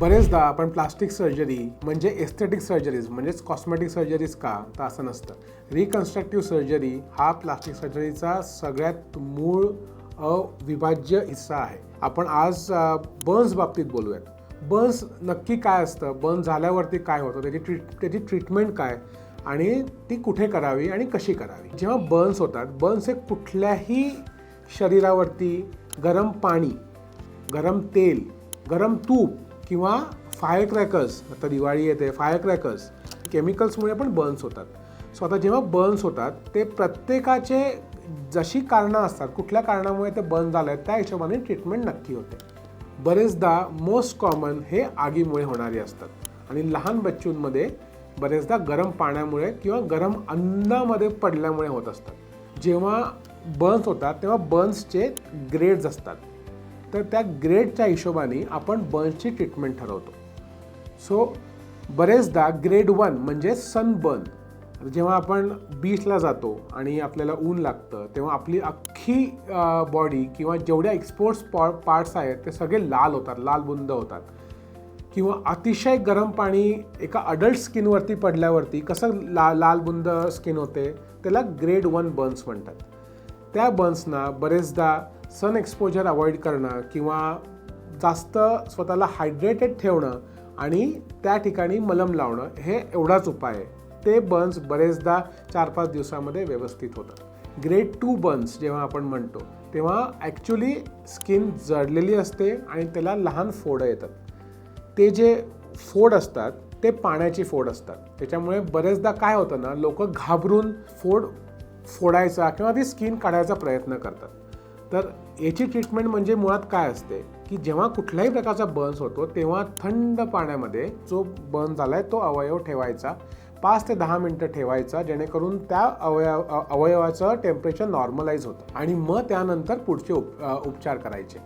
बरेचदा आपण plastic surgery म्हणजे एस्थेटिक सर्जरीज म्हणजेच कॉस्मेटिक सर्जरीज का? तर असं नसतं. रिकन्स्ट्रक्टिव्ह सर्जरी हा प्लास्टिक सर्जरीचा सगळ्यात मूळ अविभाज्य हिस्सा आहे. आपण आज बर्न्स बाबतीत बोलूयात. बर्न्स नक्की काय असतं? बर्न झाल्यावरती काय होतं? त्याची ट्रीट त्याची ट्रीटमेंट काय? आणि ती कुठे करावी आणि कशी करावी? जेव्हा बर्न्स होतात बर्न्स हे कुठल्याही शरीरावरती गरम पाणी गरम तेल गरम तूप किंवा फायर क्रॅकर्स आता दिवाळी येते फायर क्रॅकर्स केमिकल्समुळे पण बर्न्स होतात. सो आता जेव्हा बर्न्स होतात ते प्रत्येकाचे जशी कारणं असतात कुठल्या कारणामुळे ते बर्न झालं आहेत त्या हिशोबाने ट्रीटमेंट नक्की होते. बरेचदा मोस्ट कॉमन हे आगीमुळे होणारे असतात. आणि लहान बच्चूंमध्ये बरेचदा गरम पाण्यामुळे किंवा गरम अन्नामध्ये पडल्यामुळे होत असतात. जेव्हा बर्न्स होतात तेव्हा बर्न्सचे ग्रेड्स असतात. तर त्या ग्रेडच्या हिशोबाने आपण बर्न्सची ट्रीटमेंट ठरवतो. सो बरेचदा ग्रेड वन म्हणजे सनबर्न जेव्हा आपण बीचला जातो आणि आपल्याला ऊन लागतं तेव्हा आपली अख्खी बॉडी किंवा जेवढ्या एक्सपोर्ट्स पॉ पार्ट्स आहेत ते सगळे लाल होतात लाल बुंद होतात. किंवा अतिशय गरम पाणी एका अडल्ट स्किनवरती पडल्यावरती कसं ला लाल बुंद स्किन होते त्याला ग्रेड वन बर्न्स म्हणतात. त्या बर्न्सना बरेचदा सन एक्सपोजर अवॉइड करणं किंवा जास्त स्वतःला हायड्रेटेड ठेवणं आणि त्या ठिकाणी मलम लावणं हे एवढाच उपाय आहे. ते बर्न्स बरेचदा चार पाच दिवसामध्ये व्यवस्थित होतात. ग्रेड टू बर्न्स जेव्हा आपण म्हणतो तेव्हा ॲक्च्युली स्किन जळलेली असते आणि त्याला लहान फोडं येतात. ते जे फोड असतात ते पाण्याची फोड असतात. त्याच्यामुळे बरेचदा काय होतं ना लोक घाबरून फोड फोडायचा किंवा ती स्किन काढायचा प्रयत्न करतात. तर याची ट्रीटमेंट म्हणजे मुळात काय असते? की जेव्हा कुठल्याही प्रकारचा बर्न्स होतो तेव्हा थंड पाण्यामध्ये जो बर्न झाला आहे तो अवयव ठेवायचा. पाच ते दहा मिनटं ठेवायचा जेणेकरून त्या अवयव अवयवाचं टेम्परेचर नॉर्मलाईज होतं. आणि मग त्यानंतर पुढचे उप उपचार करायचे.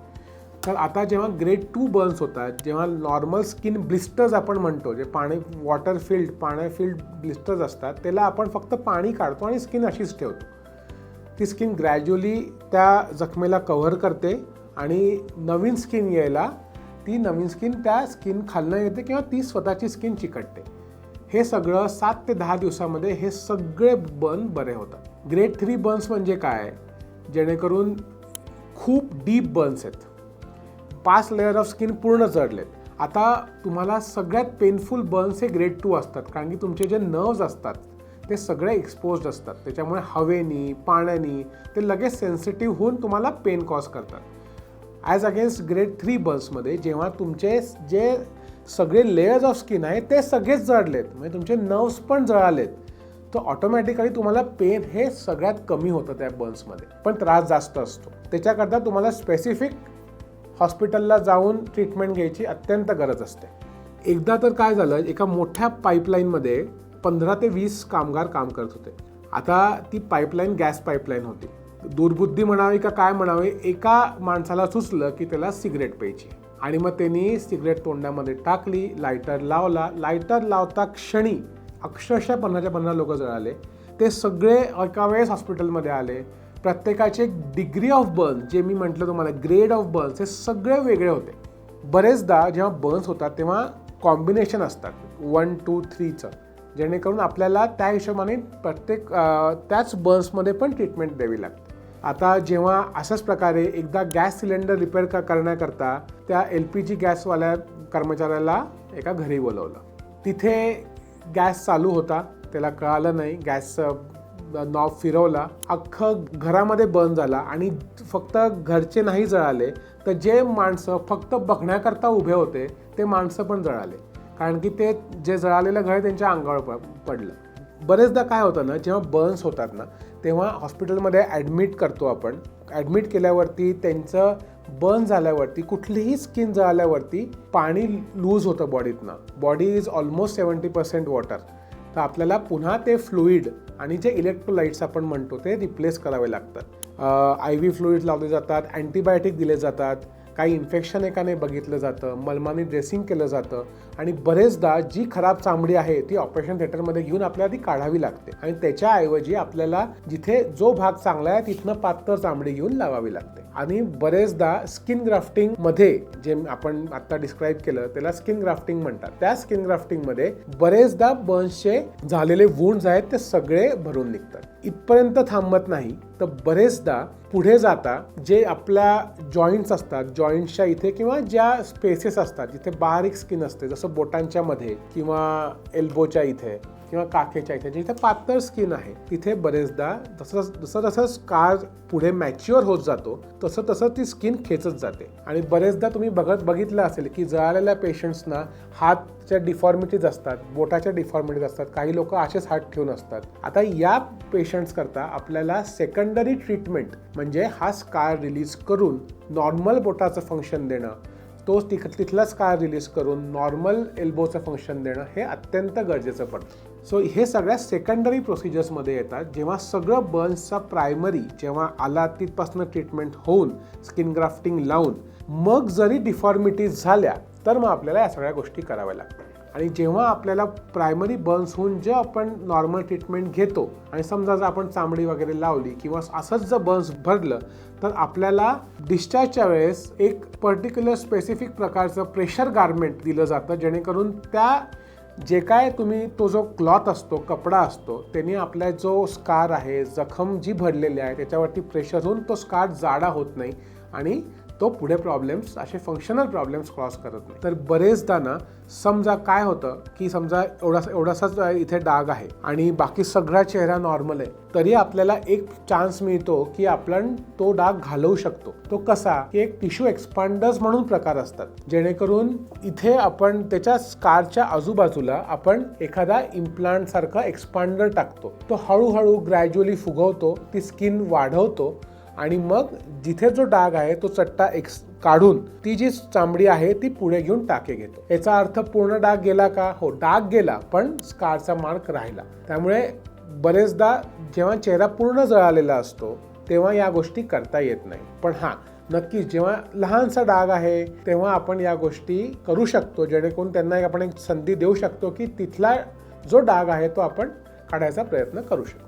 तर आता जेव्हा ग्रेड टू बर्न्स होतात जेव्हा नॉर्मल स्किन ब्लिस्टर्स आपण म्हणतो जे पाणी वॉटर फिल्ड पाण्या फिल्ड ब्लिस्टर्स असतात त्याला आपण फक्त पाणी काढतो आणि स्किन अशीच ठेवतो. ती स्किन ग्रॅज्युअली त्या जखमेला कव्हर करते आणि नवीन स्किन यायला ती नवीन स्किन त्या स्किन खालनं येते किंवा ती स्वतःची स्किन चिकटते. हे सगळं सात ते दहा दिवसामध्ये हे सगळे बर्न बरे होतात. ग्रेड थ्री बर्न्स म्हणजे काय? जेणेकरून खूप डीप बर्न्स आहेत. पाच लेअर ऑफ स्किन पूर्ण जडलेत आता तुम्हाला सगळ्यात पेनफुल बर्न्स हे ग्रेड टू असतात. कारण की तुमचे जे नर्व्ज असतात ते सगळे एक्सपोज्ड असतात. त्याच्यामुळे हवेनी पाण्यानी ते लगेच सेन्सिटिव्ह होऊन तुम्हाला पेन कॉज करतात. ॲज अगेन्स्ट ग्रेड थ्री बर्न्समध्ये जेव्हा तुमचे जे सगळे लेयर्स ऑफ स्किन आहे ते सगळेच जळलेत. म्हणजे तुमचे नर्व्स पण जळालेत. तर ऑटोमॅटिकली तुम्हाला पेन हे सगळ्यात कमी होतं त्या बर्न्समध्ये पण त्रास जास्त असतो. त्याच्याकरता तुम्हाला स्पेसिफिक हॉस्पिटलला जाऊन ट्रीटमेंट घ्यायची अत्यंत गरज असते. एकदा तर काय झालं एका मोठ्या पाईपलाईनमध्ये पंधरा ते वीस कामगार काम करत होते. आता ती पाईपलाईन गॅस पाईपलाईन होती. दुर्बुद्धी म्हणावी का काय म्हणावे एका माणसाला सुचलं की त्याला सिगरेट प्यायची. आणि मग त्यांनी सिगरेट तोंडामध्ये टाकली लायटर लावला. लायटर लावता क्षणी अक्षरशः पंधराच्या पंधरा लोक जळाले. ते सगळे एका वेळेस हॉस्पिटलमध्ये आले. प्रत्येकाचे डिग्री ऑफ बर्न जे मी म्हटलं तुम्हाला ग्रेड ऑफ बर्न्स हे सगळे वेगळे होते. बरेचदा जेव्हा बर्न्स होतात तेव्हा कॉम्बिनेशन असतात. वन टू थ्रीचं जेणेकरून आपल्याला त्या हिशोबाने प्रत्येक त्याच बर्न्समध्ये पण ट्रीटमेंट द्यावी लागते. आता जेव्हा अशाच प्रकारे एकदा गॅस सिलेंडर रिपेअर का करण्याकरता त्या एल पी जी गॅसवाल्या कर्मचाऱ्याला एका घरी बोलवलं. तिथे गॅस चालू होता. त्याला कळालं नाही. गॅस नॉब फिरवला अख्खं घरामध्ये बंद झाला आणि फक्त घरचे नाही जळाले तर जे माणसं फक्त बघण्याकरता उभे होते ते माणसं पण जळाले. कारण की ते जे जळालेलं घर त्यांच्या अंगावर प पडलं. बरेचदा काय होतं ना जेव्हा बर्न्स होतात ना तेव्हा हॉस्पिटलमध्ये ॲडमिट करतो आपण. ॲडमिट केल्यावरती त्यांचं बर्न झाल्यावरती कुठलीही स्किन जळाल्यावरती पाणी लूज होतं बॉडीतनं body is almost seventy percent water तर आपल्याला पुन्हा ते फ्लुईड आणि जे इलेक्ट्रोलाइट्स आपण म्हणतो ते रिप्लेस करावे लागतात. आय व्ही फ्लुईड लावले जातात अँटीबायोटिक दिले जातात. काही इन्फेक्शन एकाने बघितलं जातं मलमानी ड्रेसिंग केलं जातं आणि बरेचदा जी खराब चामडी आहे ती ऑपरेशन थिएटरमध्ये घेऊन आपल्याला ती काढावी लागते. आणि त्याच्याऐवजी आपल्याला जिथे जो भाग चांगला आहे तिथनं पातळ चामडी घेऊन लावावी लागते. आणि बरेचदा स्किन ग्राफ्टिंगमध्ये जे आपण आता डिस्क्राईब केलं त्याला स्किन ग्राफ्टिंग म्हणतात. त्या स्किन ग्राफ्टिंगमध्ये बरेचदा बर्न्सचे झालेले वुंड्स आहेत ते सगळे भरून निघतात. इथपर्यंत थांबत नाही. तर बरेचदा पुढे जाता जे आपल्या जॉईंट्स असतात जॉईंट्सच्या इथे किंवा ज्या स्पेसेस असतात जिथे बारीक स्किन असते जसं बोटांच्या मध्ये किंवा एल्बोच्या इथे किंवा काखेच्या इथे जिथे पातळ स्किन आहे तिथे बरेचदा जसं जसं जसं स्कार पुढे मॅच्युअर होत जातो तसं तसं ती स्किन खेचत जाते. आणि बरेचदा तुम्ही बघत बघितलं असेल की जळालेल्या पेशंट्सना हातच्या डिफॉर्मिटीज असतात बोटाच्या डिफॉर्मिटीज असतात काही लोक असेच हात ठेवून असतात. आता या पेशंट्स करता आपल्याला सेकंडरी ट्रीटमेंट म्हणजे हा स्कार रिलीज करून नॉर्मल बोटाचं फंक्शन देणं. तोच तिथ तिथलाच कार रिलीज करून नॉर्मल एल्बोचं फंक्शन देणं हे अत्यंत गरजेचं पडतं. सो हे सगळ्या सेकंडरी प्रोसिजर्समध्ये येतात. जेव्हा सगळं बर्न्सचा प्रायमरी जेव्हा आला तिथपासून ट्रीटमेंट होऊन स्किन ग्राफ्टिंग लावून मग जरी डिफॉर्मिटीज झाल्या तर मग आपल्याला या सगळ्या गोष्टी कराव्या लागतात. आणि जेव्हा आपल्याला प्रायमरी बर्न्स होऊन जे आपण नॉर्मल ट्रीटमेंट घेतो आणि समजा जर आपण चामडी वगैरे लावली किंवा असंच जर बर्न्स भरलं तर आपल्याला डिस्चार्जच्या वेळेस एक पर्टिक्युलर स्पेसिफिक प्रकारचं प्रेशर गार्मेंट दिलं जातं जेणेकरून त्या जे काय तुम्ही तो जो क्लॉथ असतो कपडा असतो त्याने आपला जो स्कार आहे जखम जी भरलेली आहे त्याच्यावरती प्रेशर होऊन तो स्कार जाडा होत नाही. आणि तो पुढे प्रॉब्लेम्स असे फंक्शनल प्रॉब्लेम्स क्रॉस करत नाही. तर बरेचदा ना समजा काय होतं की समजा एवढा एवढासाच इथे डाग आहे आणि बाकी सगळा चेहरा नॉर्मल आहे तरी आपल्याला एक चान्स मिळतो की आपण तो डाग घालवू शकतो. तो कसा? की एक टिश्यू एक्सपांडर्स म्हणून प्रकार असतात. जेणेकरून इथे आपण त्याच्या स्कारच्या आजूबाजूला आपण एखादा इम्प्लांट सारखा एक्सपांडर टाकतो. तो हळूहळू ग्रॅज्युअली फुगवतो ती स्किन वाढवतो आणि मग जिथे जो डाग आहे तो चट्टा एक्स काढून ती जी चामडी आहे ती पुढे घेऊन टाके घेतो. याचा अर्थ पूर्ण डाग गेला का? हो डाग गेला पण स्कारचा मार्क राहिला. त्यामुळे बरेचदा जेव्हा चेहरा पूर्ण जळालेला असतो तेव्हा या गोष्टी करता येत नाही. पण हां नक्कीच जेव्हा लहानसा डाग आहे तेव्हा आपण या गोष्टी करू शकतो जेणेकरून त्यांना एक आपण एक संधी देऊ शकतो की तिथला जो डाग आहे तो आपण काढायचा प्रयत्न करू शकतो.